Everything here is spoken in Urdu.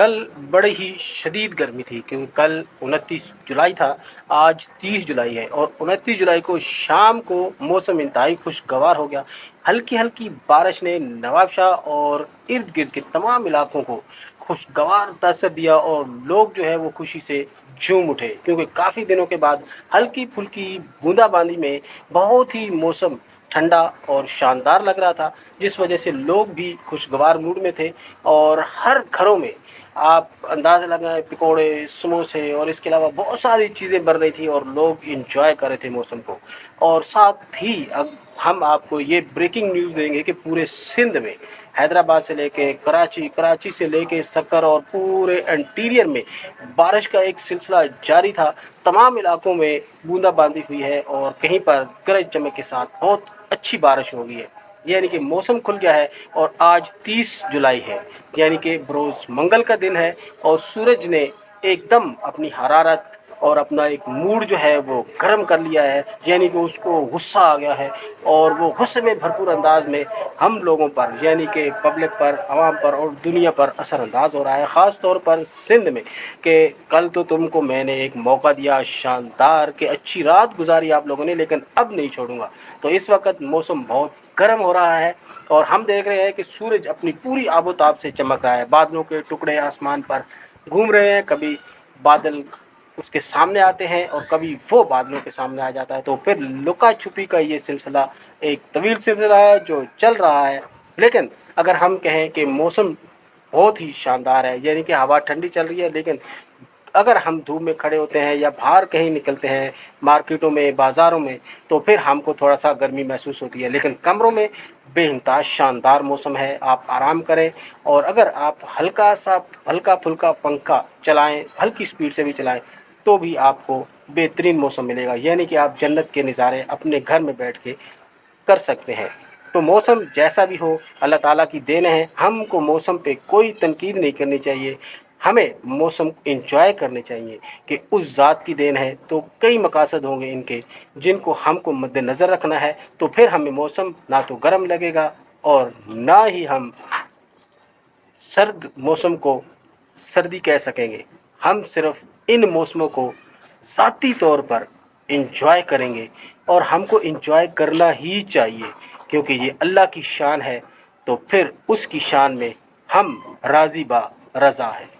کل بڑی ہی شدید گرمی تھی کیونکہ کل انتیس جولائی تھا، آج تیس جولائی ہے اور انتیس جولائی کو شام کو موسم انتہائی خوشگوار ہو گیا۔ ہلکی ہلکی بارش نے نواب شاہ اور ارد گرد کے تمام علاقوں کو خوشگوار تاثر دیا اور لوگ جو ہے وہ خوشی سے جھوم اٹھے۔ کیونکہ کافی دنوں کے بعد ہلکی پھلکی بوندا باندی میں بہت ہی موسم ٹھنڈا اور شاندار لگ رہا تھا، جس وجہ سے لوگ بھی خوشگوار موڈ میں تھے اور ہر گھروں میں آپ اندازہ لگائیں پکوڑے، سموسے اور اس کے علاوہ بہت ساری چیزیں بن رہی تھیں اور لوگ انجوائے کر رہے تھے موسم کو۔ اور ساتھ ہی اب ہم آپ کو یہ بریکنگ نیوز دیں گے کہ پورے سندھ میں، حیدرآباد سے لے کے کراچی کراچی سے لے کے سکر اور پورے انٹیریئر میں بارش کا ایک سلسلہ جاری تھا۔ تمام علاقوں میں بوندا باندی ہوئی ہے اور کہیں پر گرج چمک کے ساتھ بہت اچھی بارش ہو گئی ہے۔ یعنی کہ موسم کھل گیا ہے اور آج تیس جولائی ہے۔ یعنی کہ بروز منگل کا دن ہے اور سورج نے ایک دم اپنی حرارت اور اپنا ایک موڈ جو ہے وہ گرم کر لیا ہے یعنی کہ اس کو غصہ آ گیا ہے اور وہ غصے میں بھرپور انداز میں ہم لوگوں پر یعنی کہ پبلک پر، عوام پر اور دنیا پر اثر انداز ہو رہا ہے، خاص طور پر سندھ میں کہ کل تو تم کو میں نے ایک موقع دیا، شاندار کہ اچھی رات گزاری آپ لوگوں نے، لیکن اب نہیں چھوڑوں گا۔ تو اس وقت موسم بہت گرم ہو رہا ہے اور ہم دیکھ رہے ہیں کہ سورج اپنی پوری آب و تاب سے چمک رہا ہے۔ بادلوں کے ٹکڑے آسمان پر گھوم رہے ہیں، کبھی بادل اس کے سامنے آتے ہیں اور کبھی وہ بادلوں کے سامنے آ جاتا ہے تو پھر لکا چھپی کا یہ سلسلہ ایک طویل سلسلہ ہے جو چل رہا ہے۔ لیکن اگر ہم کہیں کہ موسم بہت ہی شاندار ہے یعنی کہ ہوا ٹھنڈی چل رہی ہے، لیکن اگر ہم دھوپ میں کھڑے ہوتے ہیں یا باہر کہیں نکلتے ہیں مارکیٹوں میں، بازاروں میں، تو پھر ہم کو تھوڑا سا گرمی محسوس ہوتی ہے۔ لیکن کمروں میں بے انتہا شاندار موسم ہے، آپ آرام کریں۔ اور اگر آپ ہلکا سا، ہلکا پھلکا پنکھا چلائیں، ہلکی اسپیڈ سے بھی چلائیں تو بھی آپ کو بہترین موسم ملے گا یعنی کہ آپ جنت کے نظارے اپنے گھر میں بیٹھ کے کر سکتے ہیں۔ تو موسم جیسا بھی ہو، اللہ تعالیٰ کی دین ہے، ہم کو موسم پہ کوئی تنقید نہیں کرنی چاہیے۔ ہمیں موسم انجوائے کرنے چاہیے کہ اس ذات کی دین ہے۔ تو کئی مقاصد ہوں گے ان کے جن کو ہم کو مد نظر رکھنا ہے، تو پھر ہمیں موسم نہ تو گرم لگے گا اور نہ ہی ہم سرد موسم کو سردی کہہ سکیں گے۔ ہم صرف ان موسموں کو ذاتی طور پر انجوائے کریں گے اور ہم کو انجوائے کرنا ہی چاہیے کیونکہ یہ اللہ کی شان ہے تو پھر اس کی شان میں ہم راضی با رضا ہیں۔